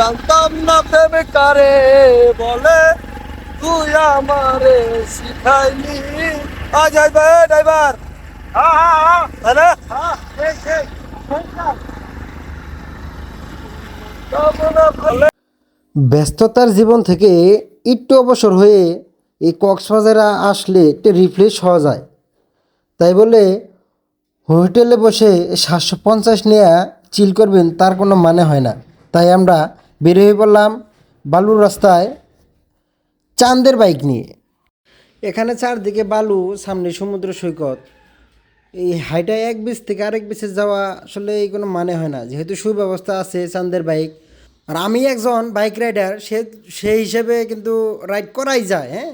জানতাম না প্রেমে কারে বলে। তুই আমারে শিখাইলি। আ যাইবে ড্রাইভার হ্যাঁ তাহলে হ্যাঁ ঠিক ঠিক ব্যস্ততার জীবন থেকে একটু অবসর হয়ে এই কক্সবাজারে আসলে একটু রিফ্রেশ হওয়া যায়। তাই বলে হোটেলে বসে সাতশো পঞ্চাশ নেয়া চিল করবেন, তার কোনো মানে হয় না। তাই আমরা বের হয়ে পড়লাম বালুর রাস্তায় চাঁদের বাইক নিয়ে। এখানে চারদিকে বালু, সামনে সমুদ্র সৈকত। এই হাইটা এক বিচ থেকে আরেক বিচে যাওয়া আসলে এই কোনো মানে হয় না। যেহেতু সুব্যবস্থা আছে চান্দের বাইক। আর আমি একজন বাইক রাইডার, সে সেই হিসেবে কিন্তু রাইড করাই যায় হ্যাঁ?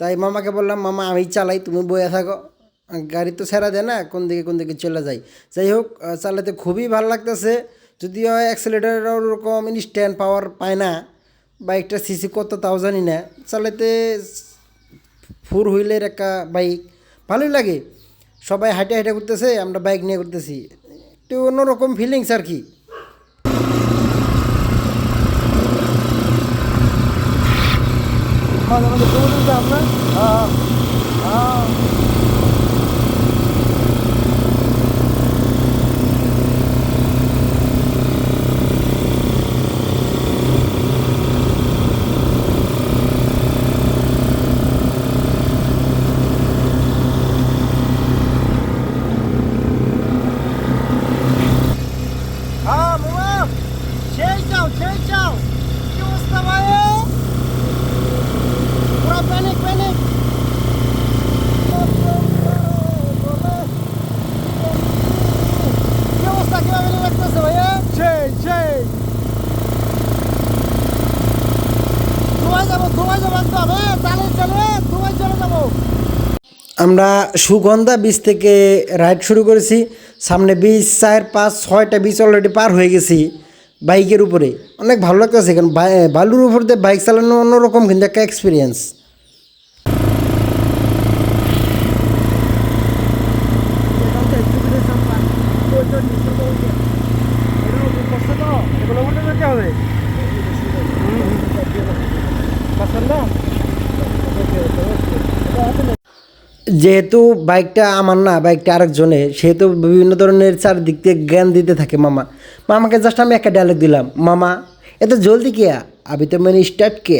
তাই মামাকে বললাম, মামা, আমি চালাই, তুমি বয়ে থাকো। গাড়ি তো ছেড়া দেয় না, কোন দিকে কোন দিকে চলে যাই। যাই হোক চালাতে খুবই ভালো লাগতেছে। যদিও অ্যাক্সেলেটার ওরকম ইনস্ট্যান্ট পাওয়ার পায় না বাইকটা সিসি কত তাও জানি না। চালাতে ফোর হুইলের একটা বাইক ভালোই লাগে। সবাই হাইটে হাইটে করতেছে আমরা বাইক নিয়ে করতেছি একটু অন্যরকম ফিলিংস আর কি। মাঝে মাঝে সমুদ্র যাম না হ্যাঁ হ্যাঁ হ্যাঁ মামা সেই যাও সেই যাও কি অবস্থা ভাই পুরো প্যানিক প্যানিক কি অবস্থা কীভাবে লাগতেছে ভাইয়া সেই সেই দুবাই যাব দুবাই যাব একদম হ্যাঁ চালিয়ে চালিয়ে দুবাই চলে যাব আমরা সুগন্ধা বীজ থেকে রাইড শুরু করেছি। সামনে বীজ চার পাঁচ ছয়টা বীজ অলরেডি পার হয়ে গেছি। বাইকের উপরে। অনেক ভালো লাগতেছে, কারণ বালুর উপর দিয়ে বাইক চালানো অন্যরকম কিন্তু একটা এক্সপিরিয়েন্স পছন্দ? যেহেতু বাইকটা আমার না, বাইকটা আরেকজনে সেহেতু বিভিন্ন ধরনের চারদিক থেকে জ্ঞান দিতে থাকে মামা। মামাকে জাস্ট আমি একটা ডায়লগ দিলাম, মামা, এত জলদি কেয়া আমি তো মানে স্টার্ট কে?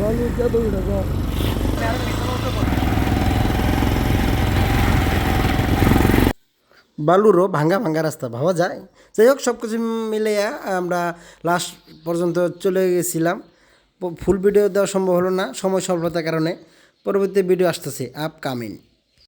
ভালো the উঠে বালুরও ভাঙ্গা ভাঙ্গা রাস্তা, ভাবা যায়। যাই হোক সব কিছু মিলে আমরা লাস্ট পর্যন্ত চলে গেছিলাম। ফুল ভিডিও দেওয়া সম্ভব হলো না, সময় স্বল্পতার কারণে। পরবর্তী ভিডিও আসতেছে আপকামিং